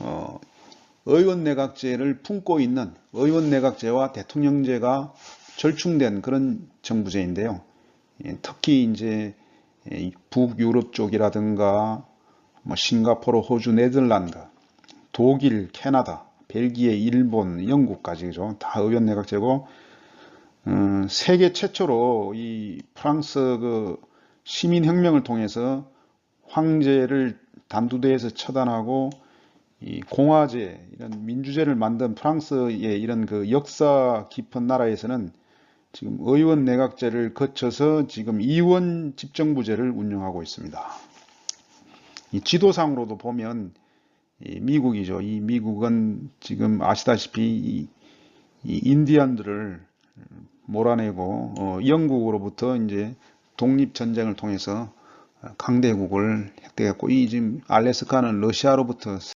어, 의원내각제를 품고 있는 의원내각제와 대통령제가 절충된 그런 정부제인데요. 예, 특히 이제 예, 북유럽 쪽이라든가 뭐 싱가포르, 호주, 네덜란드, 독일, 캐나다, 벨기에, 일본, 영국까지 그죠? 다 의원내각제고 음, 세계 최초로 이 프랑스 그 시민혁명을 통해서 황제를 단두대에서 처단하고 이 공화제 이런 민주제를 만든 프랑스의 이런 그 역사 깊은 나라에서는 지금 의원 내각제를 거쳐서 지금 이원 집정부제를 운영하고 있습니다. 이 지도상으로도 보면 이 미국이죠. 이 미국은 지금 아시다시피 이, 이 인디언들을 몰아내고 어, 영국으로부터 이제 독립 전쟁을 통해서 강대국을 획득했고 이 지금 알래스카는 러시아로부터